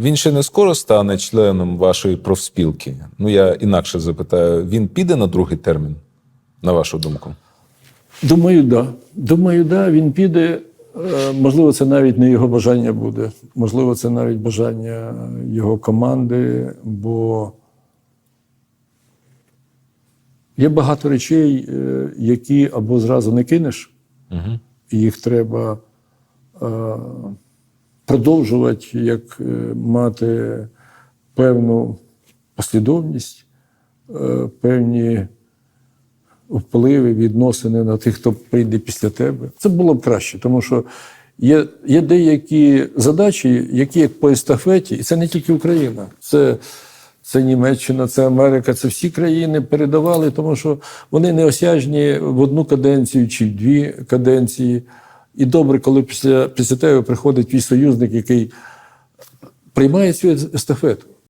Він ще не скоро стане членом вашої профспілки. Ну, я інакше запитаю: він піде на другий термін, на вашу думку? Думаю, да. Думаю, да, він піде. Е, Можливо, це навіть не його бажання буде. Можливо, це навіть бажання його команди, бо є багато речей, е, які або зразу не кинеш, Угу. і їх треба е, продовжувати, як е, мати певну послідовність, е, певні впливи, відносини на тих, хто прийде після тебе. Це було б краще, тому що є, є деякі задачі, які як по естафеті, і це не тільки Україна, це, це Німеччина, це Америка, це всі країни передавали, тому що вони неосяжні в одну каденцію чи в дві каденції. І добре, коли після, після тебе приходить твій союзник, який приймає цю естафету.